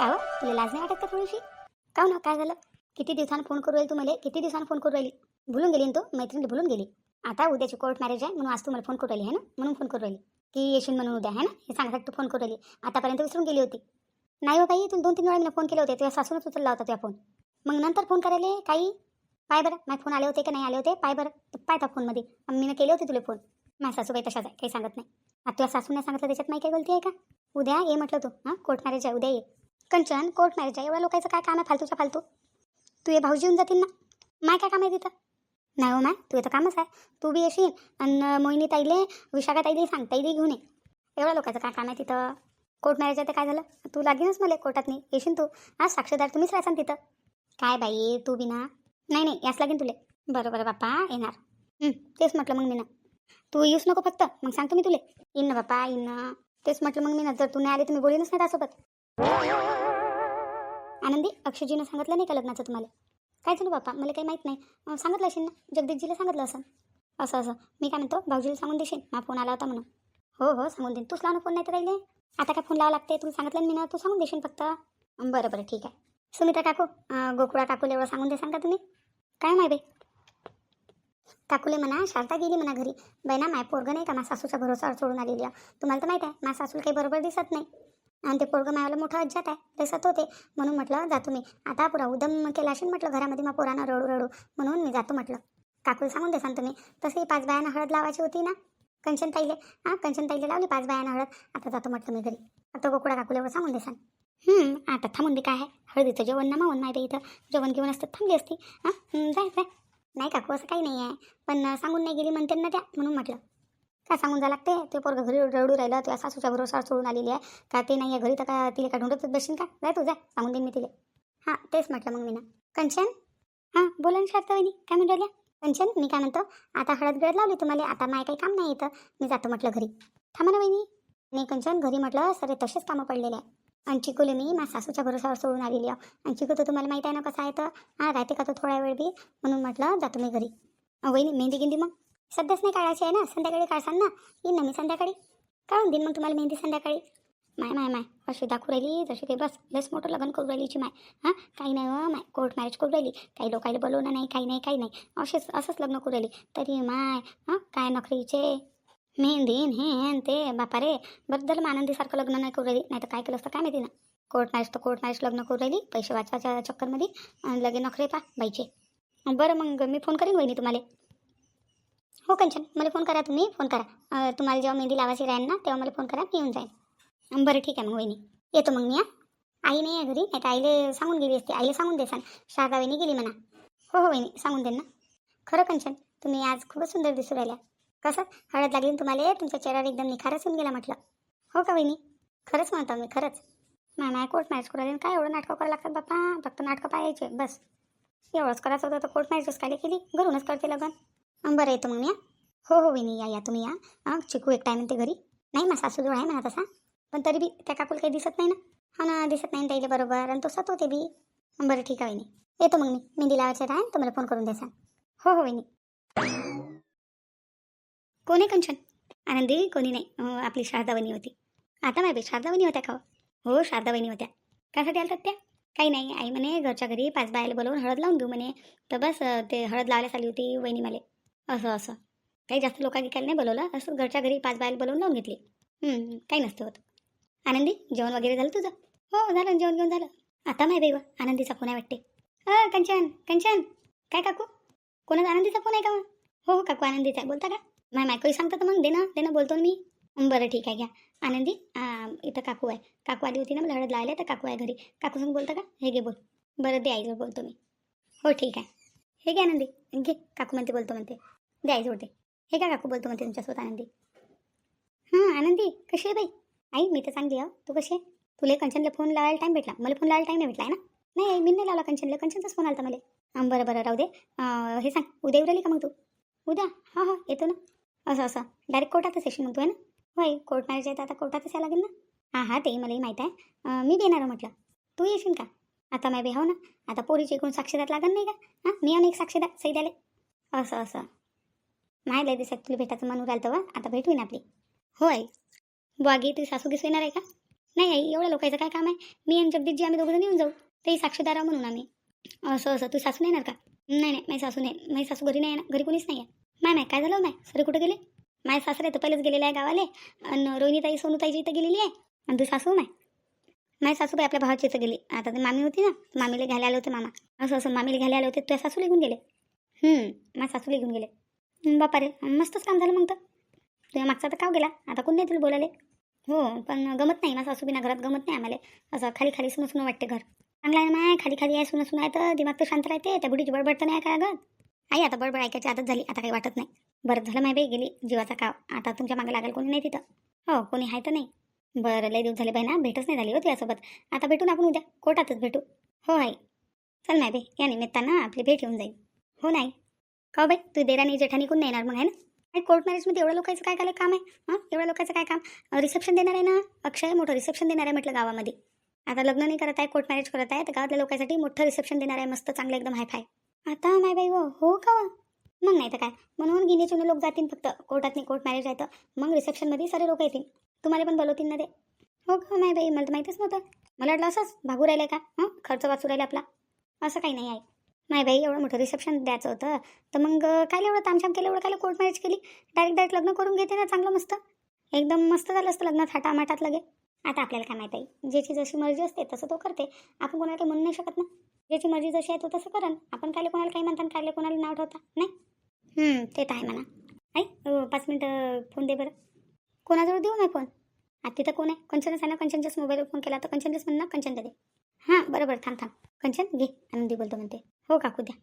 काय हो तुला लाज नाही वाटत का थोडीशी? का हो ना काय झालं? किती दिवसानं फोन करू राहिली तू मला? किती दिवसांना फोन करू राहिली? भुलून गेली ना तू? मैत्रिणी भुलून गेली. आता उद्याची कोर्ट मॅरेज आहे म्हणून आज तू मला फोन करू राहिली आहे ना? म्हणून फोन करू राहिली. की येशील म्हणून उद्या आहे ना? हे सांगण्यासाठी तू फोन करू राहिली. आतापर्यंत विसरून गेली होती. नाही हो बाई तू दोन तीन वेळा मी फोन केले होते. तुझ्या सासूनच उचलला होता तुझ्या फोन मग नंतर फोन करायला काही? पाय बरं. माझे फोन आले होते का नाही आले होते? पाय बरं. पाय त्या फोनमध्ये मी केले होते तुला फोन माझ्या सासू काही तशाच आहे काही सांगत नाही. आता तुला सासूने सांगितलं त्याच्यात नाही काही गलती आहे का? उद्या ये म्हटलं तू. हां कोर्ट मॅरेज आहे उद्या ये. कंचन कोर्ट मॅरेज आहे. एवढ्या लोकांचं काय काम आहे? फालतूच्या फालतू. तू ये भाऊजी येऊन जातील ना? माय काय काम आहे तिथं? नाही हो माय तू तर कामच आहे. तू बी येशील आणि मोहिनी ताईले विशाखा ताईले सांग ताईले घेऊन ये. एवढ्या लोकांचं काय काम आहे तिथं? कोर्ट मॅरेज आहे तर काय झालं? तू लागीनच मला कोर्टात नाही येशील तू. हा साक्षीदार तुम्हीच राहसान तिथं. काय बाई तू बी ना? नाही नाही याच लागेन तुले. बरं बरं बाप्पा येणार. तेच म्हटलं मग मी ना. तू येऊच नको फक्त. मग सांगतो मी तुले. येईन ना बाप्पा येईन ना. तेच म्हटलं मग मी ना. जर तू नाही आली तर मी बोलीनच नाही त्यासोबत. आनंदी अक्षयजीनं सांगितलं नाही का लग्नाचं तुम्हाला? काय झालं बाप्पा? मला काही माहीत नाही. सांगितलं असेल ना? जगदीशजीला सांगितलं असं? असं असं. मी काय म्हणतो भाऊजीला सांगून देशील? मा फोन आला होता म्हणून. हो हो सांगून देईन. तूच लावून फोन नाही तर राहिले? आता काय फोन लावा लागते तुला सांगितलं मी ना तू सांगून देशील फक्त? बरं बरं ठीक आहे. सुमित्रा काकू गोकुळा काकूला एवढं सांगून दे सांगा तुम्ही? काय माय बाई? काकूले म्हणा शारदा गेली म्हणा घरी. बाई ना माय पोरगं नाही का? मा सासूचा भरोसावर सोडून आलेली आहे. तुम्हाला तर माहीत आहे मा सासूला काही बरोबर दिसत नाही. आणि ते पोरगं मायाला मोठं अज्जात आहे दिसत होते म्हणून म्हटलं जातो मी. आता पुरा उदम केला असेल म्हटलं घरामध्ये मग पोरानं रडू रडू म्हणून मी जातो म्हटलं. काकूला सांगून देसान तुम्ही तसंही पाच बायांना हळद लावायची होती ना? कंचन ताईले? हां कंचन ताईले लावली पाच बायांना हळद. आता जातो म्हटलं मी घरी. आता गोकुळा काकूला एवढं सांगून देसान. आता थांबून दे काय आहे? हळदीचं जेवण ना मावून माहिती इथं. जेवण घेऊन असतं थांबली असती. हां जाय जाय. नाही काकू असं काही नाही आहे. पण सांगून नाही गेली म्हणते ना त्या म्हणून म्हटलं. काय सांगून जा लागते? ते पोरगं घरी रडू राहिलं तुझ्या सासूच्या भरोसावर सोडून आलेली आहे. का ते नाही आहे घरी? तर का तिला का ढूंढतच बसशील का? जाय तू जा. सांगून देईन मी तिला. हां तेच म्हटलं मग मी ना. कंचन? हां बोला ना शारदा वहिनी काय म्हणून कंचन मी काय म्हणतो? आता हळद गळद लावली तुम्हाला. आता माय काही काम नाही येतं मी जातो म्हटलं घरी. थांबा ना वहिनी. नाही कंचन घरी म्हटलं सरे तसेच कामं पडलेले आहे. आणि चिकूले मी माझ्या सासूच्या भरोसावर सोडून आलेली आहे. आणि चिकू तर तुम्हाला माहीत आहे ना कसं आहे तर हां राहते का तो थोडा वेळ बी? म्हणून म्हटलं जातो मी घरी. वहिनी मेहंदी गिंदी मग? सध्याच नाही काढायची आहे ना? संध्याकाळी काढसान ना? येईन ना मी संध्याकाळी. काढून देईन मग तुम्हाला मेहंदी संध्याकाळी. माय माय माय. अशी दाखवू राहिली जशी काही बस लस मोठं लग्न करू राहिलीची माय. हां? काही नाही हो माय. कोर्ट मॅरेज करू राहिली. काही लोकायला बोलवणं नाही काही नाही काही नाही. असेच असंच लग्न करू राहिली. तरी माय हां? काय नखरीचे? मेहंदी हे ते बापा रे बरं आनंदीसारखं लग्न नाही करू राहिली. नाही तर काय केलं असतं काय माहिती ना? कोर्ट मॅरेज तर कोर्ट मॅरेज लग्न करू राहिली. पैसे वाचवायच्या चक्करमध्ये. आणि लगे नखरे पा बाईचे. बरं मग मी फोन करीन वहिनी तुम्हाला. हो कंचन मला फोन करा तुम्ही फोन करा. तुम्हाला जेव्हा मेहंदी लावायची राहील ना तेव्हा मला फोन करा मी येऊन जाईल बरं ठीक आहे मग वहिनी. येतो मग मी हा. आई नाही आहे घरी नाही तर आईले सांगून गेली असते. आईला सांगून देसान. शारदा वहिनी गेली म्हणा. हो हो वहिनी सांगून देईन ना. खरं कंचन तुम्ही आज खूपच सुंदर दिसू राहिल्या. कसं? हळद लागली तुम्हाला? तुमच्या चेहऱ्यावर एकदम निखारच होऊन गेला म्हटलं. हो का वहिनी? खरंच म्हणतो मी खरंच. माय कोर्ट मॅच करू राहिले काय एवढं नाटकं करावं लागतात बाप्पा? फक्त नाटकं पाहायचे बस. एवढंच करायचं होतं तर कोर्ट मॅरेजच काय केली? घरूनच करते लग्न. बरं येतो मग मी हो. हो विनी या या तुम्ही या. हां चिकू एक टाईम ते घरी. नाही मग सासूजवळ आहे म्हणा तसा. पण तरी बी त्या काकूला काही दिसत नाही ना. हा ना दिसत नाही त्याला बरोबर. आणि तो सत होते बी. बरं ठीक आहे विनी येतो मग मी. मेहंदी लावायचं राहील तर मला फोन करून द्यायचा. हो हो विनी कोण आहे कंचन? आनंदी कोणी नाही. आपली शारदा वहिनी होती. आता माहिती शारदा वहिनी होत्या का हो? हो शारदा वहिनी होत्या. कशासाठी आलतात त्या काही नाही. आई म्हणे घरच्या घरी पाच बायला बोलवून हळद लावून देऊ म्हणे. तर बस ते हळद लावल्यास आली होती वहिनी मला. असं असं. काही जास्त लोकांनी काही नाही बोलवलं असं घरच्या घरी पाच बायल बोलवून लावून घेतली. काही नसतं होत. आनंदी जेवण वगैरे झालं तुझं? हो झालं जेवण घेऊन झालं. आता माहिती बाई आनंदीचा फोन आहे वाटते. अ कंचन कंचन. काय काकू? कोणाचा आनंदीचा फोन आहे का मग? हो हो काकू आनंदीचा. आहे बोलता का? माय मायकोही सांगता तर मग देणं देणं बोलतो मी. बरं ठीक आहे घ्या. आनंदी इथं काकू आहे. काकू आली होती ना मला हळद लावले तर काकू आहे घरी. काकू सांग बोलता का? हे घे बोल. बरं दे आईजवळ बोलतो मी. हो ठीक आहे. हे घे आनंदी. घे काकू म्हणते बोलतो म्हणते. द्यायचे होते हे काय काकू बोलतो म्हणते तुमच्यासोबत आनंदी? हां आनंदी कशी आहे बाई? आई मी तर चांगली आहे हो. तू कशी आहे? तुला कंचनला फोन लावायला टाईम भेटला? मला फोन लावायला टाईम नाही भेटला आहे ना? नाही आई मी नाही लावला कंचनला. कंचनचाच फोन आला मला. बरं बरं राहू दे. हे सांग उद्या उराली का मग तू? उद्या? हां हां येतो ना. असं असं. डायरेक्ट कोर्टातच येशील मग तू आहे ना? होय कोर्ट मॅरेज आहे तर आता कोर्टातच यायला लागेल ना? हां हां तेही मलाही माहीत आहे. मी देणार म्हटलं. तू येशील का? आता मी बी हो ना? आता पोरीची एकूण साक्षीदार लागत नाही का? हां मी आणि एक साक्षीदार सही द्याले असं असं. नाही लय दिसत तुला भेटायचं मन राहिलं तेव्हा. आता भेटू ना आपली. होय. बागी तुझी सासू गिसू येणार आहे का? नाही आई एवढ्या लोकांचं काय काम आहे? मी आणि जगदीशजी आम्ही दोघं येऊन जाऊ. तेही साक्षीदार आहो म्हणून आम्ही. असं असं. तू सासू नाही येणार का? नाही नाही. माझी सासू नाही. माझी सासू घरी नाही येणार. घरी कोणीच नाही आहे. माय माय काय झालं हो माय? सरे कुठं गेले? माझे सासरे तर पहिलेच गेलेले आहे गावाले. आणि रोहिणीताई सोनूताईची इथं गेलेली आहे. आणि तू सासू हो माय? माझी सासूबाई आपल्या भावाची इथं गेली. आता ते मामी होती ना? मामीला घ्यायला आले होते मामा. असं असं. मामीला घ्यायला आले होते. तुझ्या सासूला घेऊन गेले. हम्म, माझ्या सासूला घेऊन गेले. बापा रे मस्तच काम झालं मग तर. तुझ्या मागचा तर काव गेला आता कोण नाही तुला बोलाले हो पण गमत नाही माझा सासूबिना घरात गमत नाही आम्हाला. असं खाली खाली सुन सुन वाटते घर. चांगला आहे माय खाली खाली आहे सुन सुन आहे तर दिमाग तर शांत राहते त्या बुडीची बडबड तर नाही काय गं आई आता बडबड ऐकायची आदत झाली आता काही वाटत नाही. बरं झालं माय बाई गेली जीवाचा काव. आता तुमच्या मागे लागेल कोणी नाही तिथं. हो कोणी आहे तर नाही. बरं लय दिवस झाले बाई ना भेटच नाही झाली हो तुझ्यासोबत आता भेटू ना आपण उद्या कोर्टातच भेटू. हो आई. चल माय बाई या निमित्तानं आपली भेट येऊन जाईल. हो नाही का हो बाई? तू देराणी जेठानी कोण येणार मग आहे ना? आणि कोर्ट मॅरेजमध्ये एवढ्या लोकांचं काय काय काम आहे? हां? एवढ्या लोकांचं काय काम? रिसेप्शन देणार आहे ना? अक्षय मोठं रिसेप्शन देणार आहे म्हटलं गावामध्ये. आता लग्न नाही करत आहे कोर्ट मॅरेज करत आहे तर गावातल्या लोकांसाठी मोठं रिसेप्शन देणार आहे मस्त चांगलं एकदम हायफाय आता माय बाई हो हो का हो? मग नाही तर काय? म्हणून गिने चुने लोक जातील फक्त. कोर्टात नाही कोर्ट मॅरेज आहे तर. मग रिसेप्शनमध्ये सारे लोक येतील. तुम्हाला पण बोलवतील ना ते. हो का? माय बाई मला तर माहीतच नव्हतं. मला वाटलं असंच भागू राहिलं का? हां? खर्च वाचू राहिला आपला. असं काही नाही आहे. नाही बाई एवढं मोठं रिसेप्शन द्यायचं होतं. तर मग काय एवढं तामछाम केलं एवढं काय कोर्ट मॅरेज केली? डायरेक्ट डायरेक्ट लग्न करून घेते ना चांगलं मस्त. एकदम मस्त झालं असतं लग्न थाटामाटात लगे. आता आपल्याला काय माहीत आहे ज्याची जशी मर्जी असते तसं तो करते. आपण कोणाला काही म्हणू नाही शकत ना. ज्याची मर्जी जशी आहे तो तसं करन आपण काय कोणाला काही म्हणता काय कोणाला नाव ठेवता नाही? ते तर आहे म्हणा. आई पाच मिनटं फोन दे बरं. कोणाजवळ देऊ नाही फोन आता तिथं कोण आहे? कंचनच आहे ना कंचनच्याच मोबाईलवर फोन केला तर कंचनच्याच म्हणणं ना दे. हां बरोबर थांब थांब. कंचन घे. आनंदी बोलतो म्हणते. हो काकू द्या.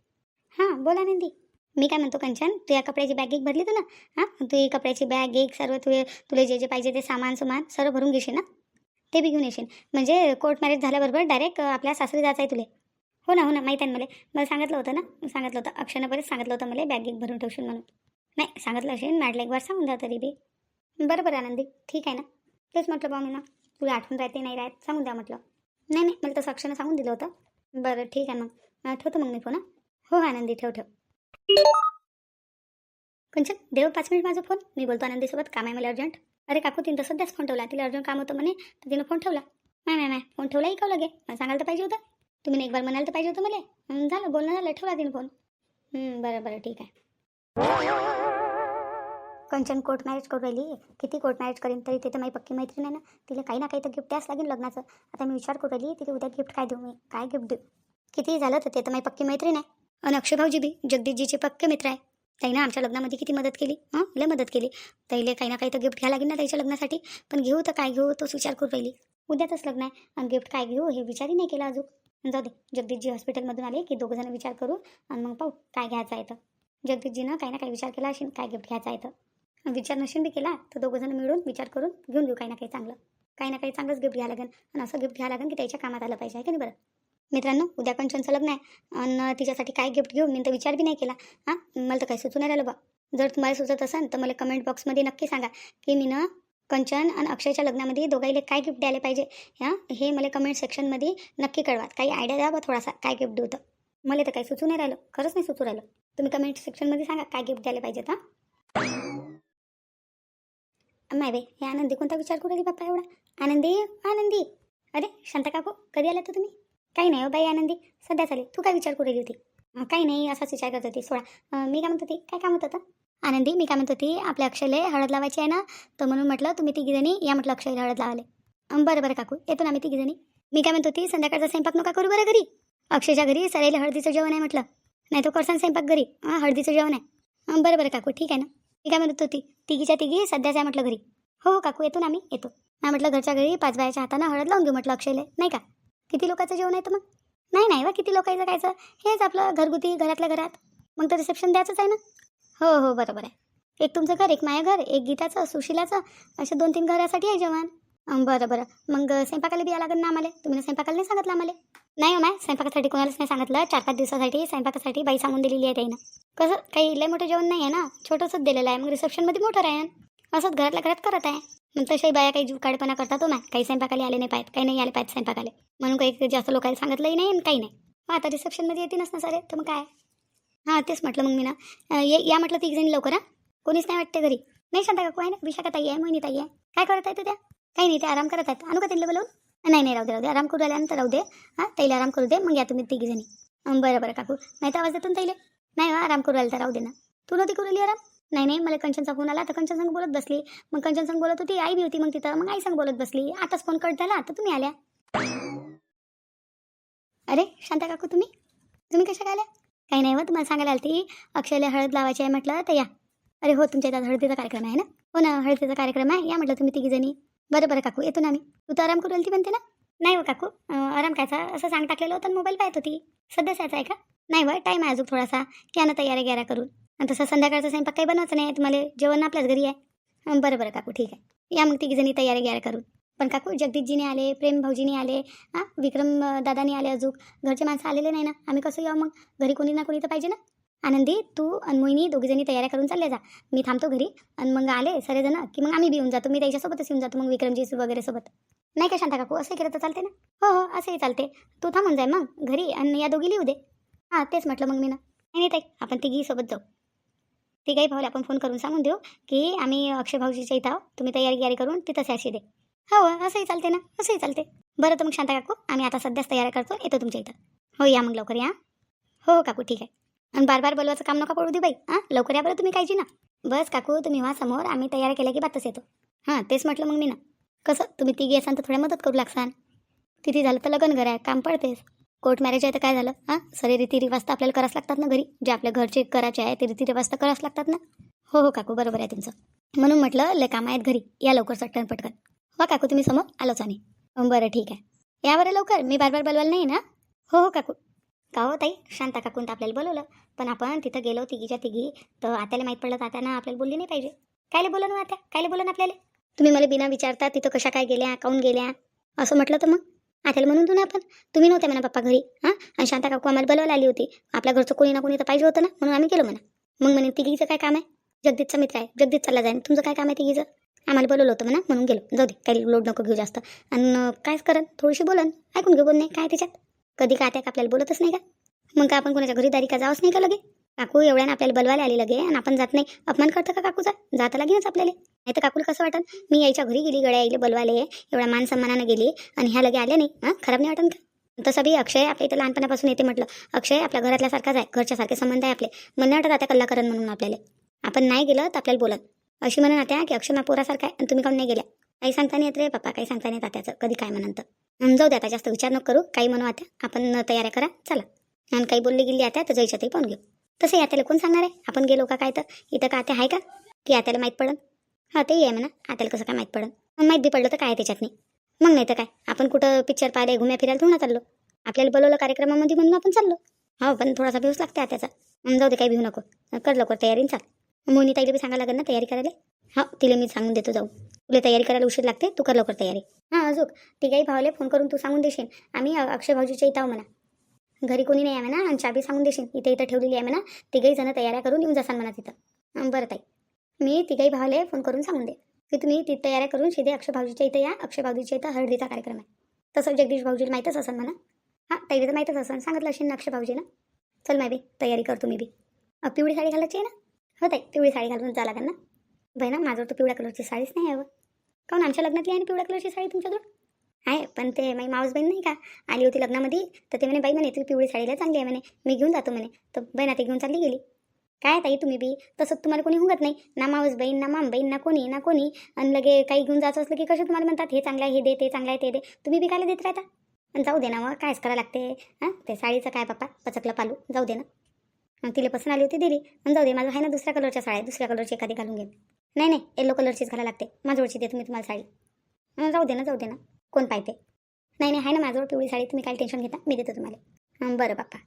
हां बोला आनंदी मी काय म्हणतो कंचन तू या कपड्याची बॅग एक भरली तू ना? हां तू ही कपड्याची बॅग एक सर्व तुझे तुला जे जे पाहिजे ते सामान सुमान सर्व भरून घेशील ना? ते बी घेऊन येशील. म्हणजे कोर्ट मॅरेज झाल्याबरोबर डायरेक्ट आपल्या सासरी जायचं आहे तुले. हो ना हो ना माहीत आहे ना मला. मला सांगितलं होतं ना? सांगितलं होतं. अक्षरनं बरेच सांगितलं होतं मला बॅग एक भरून ठेवशील म्हणून. नाही सांगितलं असेल मॅडला एक बार सांगून द्या तरी बी. बरं बरं आनंदी ठीक आहे ना? तेच म्हटलं बा मी ना तुला आठवण राहते नाही राहत सांगून द्या म्हटलं. नाही नाही मला तसं अक्षरनं सांगून दिलं होतं. बरं ठीक आहे मग. ठेवतो मग मी फोन हो, हो आनंदी ठेव ठेव. कंचन देव पाच मिनिट माझा फोन. मी बोलतो आनंदीसोबत काम आहे मला अर्जंट अरे काकू तिने तसं सध्याच फोन ठेवला. तिला अर्जंट काम होतं म्हणे तर तिनं फोन ठेवला. नाही नाही नाही फोन ठेवला का हो लगे? मला सांगायला तर पाहिजे होतं. तुम्ही एक बार म्हणाल तर पाहिजे होतं मला. झालं बोलणं झालं ठेवला तिने फोन बरं बरं ठीक आहे. कंचन कोर्ट मॅरेज करू राहिली. किती कोर्ट मॅरेज करेन तरी तिथं माझी पक्की मैत्रीण आहे ना. तिला काही ना काही तर गिफ्ट द्यास लागेल लग्नाचं. आता मी विचार करू राहिली तिथे उद्या गिफ्ट काय देऊ मी? काय गिफ्ट देऊ? किती झालं तर ते तर माझी पक्की मैत्रीण आहे. आणि अक्षय भाऊजी बी जगदीशजीचे पक्के मित्र आहे. ताईनं आमच्या लग्नामध्ये किती मदत केली? हां? लय मदत केली. ताईले काही ना काही तर गिफ्ट घ्यायला लागेल ना त्याच्या लग्नासाठी. पण घेऊ तर काय घेऊ तोच विचार करू राहिली. उद्यातच लग्न आहे. आणि गिफ्ट काय घेऊ हे विचारही नाही केला अजून. जाऊ दे जगदीशजी हॉस्पिटलमधून आले की दोघं जण विचार करू. आणि मग पाहू काय घ्यायचं आहे तर. जगदीशजीनं काही ना काही विचार केला असेल काय गिफ्ट घ्यायचं आहे तर. विचार नसेल बी केला तर दोघं जण मिळून विचार करून घेऊन घेऊ काही ना काही चांगलं. काही ना काही चांगलंच गिफ्ट घ्यायला लागेल. आणि असं गिफ्ट घ्यायला लागेल की त्याच्या कामात आलं पाहिजे आहे की नाही बरं? मित्रांनो उद्या कंचनचं लग्न आहे. आणि तिच्यासाठी काय गिफ्ट घेऊ? मी तर विचार बी नाही केला. हां? मला तर काही सुचू नाही राहिलं बा. जर तुम्हाला सुचत असेल तर मला कमेंट बॉक्समध्ये नक्की सांगा की मी ना कंचन आणि अक्षयच्या लग्नामध्ये दोघाईले काय गिफ्ट द्यायला पाहिजे? हां? हे मला कमेंट सेक्शनमध्ये नक्की कळवा. काही आयडिया द्या बा थोडासा काय गिफ्ट देऊ तर. मला तर काही सुचू नाही राहिलं. खरंच नाही सुचू राहिलं. तुम्ही कमेंट सेक्शनमध्ये सांगा काय गिफ्ट द्यायला पाहिजे हां? माय बे हे आनंदी कोणता विचार करू राहिली बाप्पा एवढा? आनंदी? आनंदी? अरे शांता काकू कधी आला तर हो तुम्ही? काही नाही हो बाई आनंदी. सध्या चालेल. तू काय विचार करू होती? काही नाही असाच विचार करत होती. सोळा मी काय म्हणत होती? काय काम होत होतं? आनंदी मी काय म्हणत होती? आपल्या अक्षयले हळद लावायची आहे ना तर म्हणून म्हटलं तुम्ही तिघीजणी या म्हटलं अक्षयला हळद लावाले बरं बरं काकू. येतो ना आम्ही तिघीजणी मी काय म्हणत होती? संध्याकाळचा स्वयंपाक नका करू बरं घरी. अक्षयच्या घरी सरायला हळदीचं जेवण आहे म्हटलं. नाही तो करसान स्वयंपाक घरी. हळदीचं जेवण आहे. बरं बरं काकू. ठीक आहे ना. मी काय म्हणत होती? तिघीच्या तिघी सध्याच आहे म्हटलं घरी. हो हो काकू. येतो ना आम्ही. येतो. नाही म्हटलं घरच्या घरी पाच बायाच्या हातानं हळद लावून घेऊ म्हटलं अक्षयले. नाही का? किती लोकांचं जेवण आहे तर मग? नाही नाही वा किती लोकांचं कायचं हेच आपलं घरगुती घरातल्या घरात. मग तर रिसेप्शन द्यायचंच आहे ना? हो हो बरोबर आहे. एक तुमचं घर एक माया घर एक गीताचं सुशिलाचं असे दोन तीन घरासाठी आहे जेवण. बरं बरं. मग स्वयंपाकाला बी या लागेल ना आम्हाला? तुम्ही स्वयंपाकाला नाही सांगितलं आम्हाला? नाही हो माय. स्वयंपाकासाठी कोणालाच नाही सांगितलं. चार पाच दिवसासाठी स्वयंपाकासाठी बाई सांगून दिलेली आहे त्यानं कसं? काही लय मोठं जेवण नाही आहे ना? छोटंसंच दिलेलं आहे. मग रिसेप्शनमध्ये मोठं राहीन. असंच घरातल्या घरात करत आहे. तशाही बाया काही जुकाडपणा करतात हो ना काही स्वयंपाकाला आले नाही पाहिजे काही नाही आले पाहिजे स्वयंपाकाले. म्हणून काही जास्त लोकांना सांगितलंही नाही आणि काही नाही. मग आता रिसेप्शनमध्ये येतीलच ना सारे तर मग काय? हां तेच म्हटलं मग मी ना. ये या म्हटलं ती जणी लवकर हां. कोणीच नाही वाटते घरी. नाही शांता काकू आहे ना? विशाखा ताई आहे मोहिनी ताई आहे. काय करत आहे त्या? काही नाही ते आराम करत आहेत. आणू का त्यांना बोलवून? नाही नाही राहू दे राहू दे. आराम करू आल्यानंतर राहू दे. हां ताईला आराम करू दे. मग या तुम्ही तिघी जणी. बरं बरं काकू. नाही तर आवाज देतो ना ताईले. नाही आराम करू राहिला तर राहू दे ना. तू नव्हती करू आली आराम? नाही नाही मला कंचनचा फोन आला तर कंचन संग बोलत बसली. मग कंचन संग बोलत होती आई बी होती मग तिथं. मग आई संग बोलत बसली. आताच फोन कट झाला तर तुम्ही आल्या. अरे शांता काकू तुम्ही? तुम्ही कशा आल्या? काही नाही व तुम्हाला सांगायला आलती. अक्षयला हळद लावायची आहे म्हटलं तर या. अरे हो तुमच्या इथं हळदीचा कार्यक्रम आहे ना? हो ना हळदीचा कार्यक्रम आहे. या म्हटलं तुम्ही तिघी जणी बरं बरं काकू येतो ना आम्ही. तू तर आराम करू ती म्हणते ना? नाही हो काकू. आराम कायचा? असं सांग टाकलेलं होतं मोबाईल पाहत होती. सध्याच यायचा आहे का? नाही हो, व टाईम आहे अजून थोडासा. यानं ना तयारी ग्यारा करून. आणि तसं संध्याकाळचा स्वयंपाक काही बनवायचं नाही. तुम्हाला जेवण आपल्याच घरी आहे. बरं बरं काकू ठीक आहे. या मग तिघीजणी तयारी ग्यार करून. पण काकू जगदीशजीने आले प्रेम भाऊजीने आले हां विक्रम दादाने दादानी आले अजून घरचे माणसं आलेले नाही ना. आम्ही कसं यावं मग? घरी कोणी ना कोणी तर पाहिजे ना. आनंदी तू आणि मोहिनी दोघीजणी तयाऱ्या करून चालले जा. मी थांबतो घरी. आणि मग आले सगळेजण की मग आम्ही बी येऊन जातो. मी त्याच्यासोबतच येऊन जातो मग विक्रमजी वगैरे सोबत. नाही का शांता काकू असं केलं तर चालते ना? हो हो असंही चालते. तू थांबून जाय मग. घरी आणि या दोघी लिहू दे. हां तेच म्हटलं मग मी ना. नाही नाही ताई आपण तिघी सोबत जाऊ. तिघाही भाऊला आपण फोन करून सांगून देऊ की आम्ही अक्षय भाऊजीच्या इथं आहो तुम्ही तयारी गियारी करून तिथंच याशी दे. हो असंही चालते ना? असंही चालते बरं तर मग शांता काकू आम्ही आता सध्याच तयारी करतो येतो तुमच्या इथं. हो या मग लवकर या. हो हो काकू ठीक आहे. आणि बार बार बोलवायचं काम नका पडू दे बाई. हां लवकर या बरं तुम्ही काळजी ना. बस काकू तुम्ही व्हा समोर आम्ही तयारी केल्या की बातच येतो. हां तेच म्हटलं मग मी ना. कसं तुम्ही तिघी असाल तर थोड्या मदत करू लागसान. तिथे झालं तर लग्न घर आहे काम पडतेच. कोर्ट मॅरेज आहे तर काय झालं? हां? सगळे रीतिरिवाज तर आपल्याला करावंच लागतात ना घरी. जे आपल्या घरचे करायचे आहे ते रीतिरिवाज तर करावंच लागतात ना? हो हो काकू बरोबर आहे तुमचं. म्हणून म्हटलं लय काम आहेत घरी. या लवकर सटकन पटकन हो काकू तुम्ही समोर? आलोच आम्ही बरं ठीक आहे. या बरं लवकर. मी बार बार बोलवायला नाही ना? हो हो काकू. का हो ताई? शांता काकून तर आपल्याला बोलवलं. पण आपण तिथं गेलो तिघीच्या तिघी तर आत्याला माहीत पडलं तर आत्यानं आपल्याला बोलली नाही पाहिजे. कायले बोला ना आत्या? कायले बोला ना आपल्याला? तुम्ही मला बिना विचारता तिथं कशा काय गेल्या काऊन गेल्या? असं म्हटलं तर मग? आत्याला म्हणून तू ना आपण. तुम्ही नव्हते म्हणा पप्पा घरी हां? आणि शांता काकू आम्हाला बोलवायला आली होती. आपल्या घरचं कोणी ना कोणी तर पाहिजे होतं ना म्हणून आम्ही गेलो म्हणा. मग म्हणे तिघीचं काय काम आहे? जगदीतचा मित्र आहे. जगदीत चालला जाईन. तुमचं काय काम आहे तिघीचं? आम्हाला बोलवलं होतं म्हणा म्हणून गेलो. जाऊ दे काही लोड नको घेऊ जास्त. आणि कायच करन थोडीशी बोलन. ऐकून घेऊ बोल नाही काय त्याच्यात? कधी काय त्या आपल्याला बोलतच नाही का? मग का आपण कोणाच्या घरी दारी का जावंच नाही का लगे? काकू एवढ्यानं आपल्याला बोलवायला आली लगे आणि आपण जात नाही. अपमान करतं का काकूचा? जाता लागेलच आपल्याला. नाही तर काकूला कसं वाटत मी यायच्या घरी गेली गड्या यायला बोलवायला. एवढ्या मान सन्मानानं गेली आणि ह्या लगे आल्या नाही. हां? खराब नाही वाटन का? तसं बी अक्षय आपल्या इथं लहानपणापासून येते म्हटलं. अक्षय आपल्या घरातल्यासारखाच आहे. घरच्यासारखे संबंध आहे आपले. म्हणणं नाही वाटत आता कल्ला म्हणून आपल्याला. आपण नाही गेलं तर आपल्याला बोलत अशी म्हणून आता की अक्षय मा पोरासारखा आहे आणि तुम्ही काऊन नाही गेल्या? काही सांगता नाही येत रे पप्पा काही सांगता नाही येत आत्याचं. कधी काय म्हणत जाऊ द्या आता जास्त विचार नको करू. काही म्हणू आता. आपण तयाऱ्या करा. चला. आणि काही बोलली गेली आता तर जायच्या ते पाहून घेऊ. तसं आत्याला कोण सांगणार आहे? आपण गेलो का काय तर? इथं का आत्या आहे का? की आत्याला माहीत पडन? हा तेही आहे म्हणा. आत्याला कसं काय माहीत पडन? मग माहीत बी पडलं तर काय त्याच्यात नाही मग नाही तर काय? आपण कुठं पिक्चर पाहिले घुम्या फिरायला थोडं चाललो. आपल्याला बोलवलं कार्यक्रमामध्ये म्हणून आपण चाललो. हो पण थोडासा भिवच लागते आत्याचा मग जाऊ दे काही भिवू नको. कर लवकर तयारी चाल. मोनी ताईला बी सांगायला लागेल ना तयारी करायला? हा तिला मी सांगून देतो जाऊ. तुला तयारी करायला उशीर लागते? तू कर लवकर तयारी. हां ती तिघाही भावाले फोन करून तू सांगून देशील. आम्ही अक्षय भाऊजीच्या इथं आहो म्हणा. घरी कोणी नाही आहे म्हणा आणि चाबी सांगून देशील. इथे इथं ठेवलेली आहे म्हणा. तिघही जण तयाऱ्या करून येऊन जासान म्हणा तिथं. बरं ताई. मी तिघही भावाला फोन करून सांगून दे की तुम्ही ती तयाऱ्या करून शिदे अक्षय भाऊजीच्या इथं या. अक्षय भाऊजीच्या इथं हळदीचा कार्यक्रम आहे. तसं जगदीश भाऊजीला माहीतच असेल म्हणा. हां ताईला तर माहीतच असेल सांगितलं असेल ना अक्षय भाऊजीनं? चल माय बी तयारी करतो मी बी. पिवळी साडी घालायची आहे ना? हो ताई पिवळी साडी घालून जा लागेल ना. बहिणा माझं तर पिवळ्या कलरची साडीच नाही आहे हवं काऊन आमच्या लग्नातली आहे ना पिवळ्या कलरची साडी तुमच्याजवळ? आहे पण ते माझी माऊस बहीण नाही का? आली होती लग्नामध्ये तर ते म्हणे बाई म्हणे ती पिवळी साडीला चांगली आहे म्हणे मी घेऊन जातो म्हणे. तर बहिणा ते घेऊन चालली गेली. काय ताई तुम्ही बी? तसं तुम्हाला कोणी हुंगत नाही. ना माऊस बहीण ना माम बहीण ना कोणी ना कोणी. आणि लगे काही घेऊन जायचं असलं की कसं तुम्हाला म्हणतात हे चांगलं आहे हे दे ते चांगलं आहे ते दे. तुम्ही बी काय देत राहता? आणि जाऊ दे ना मग कायच करावं लागते. हां? ते साडीचं काय बाप्पा? पचकलं पालू. जाऊ दे ना. मग तिला पसंत आली होती दिली. मग जाऊ दे माझं आहे ना दुसऱ्या कलरच्या साड्या दुसऱ्या कलरची एखादी घालून घेईन नाही नाही येलो कलरचीच घालायला लागते. माझ्यावरची दे मी तुम्हाला साडी. जाऊ दे ना जाऊ दे ना. कोण पाहिजे नाही नाही आहे ना माझं पिवळी साडी तुम्ही काही टेन्शन घेता मी देतो तुम्हाला. बरं बाप्पा.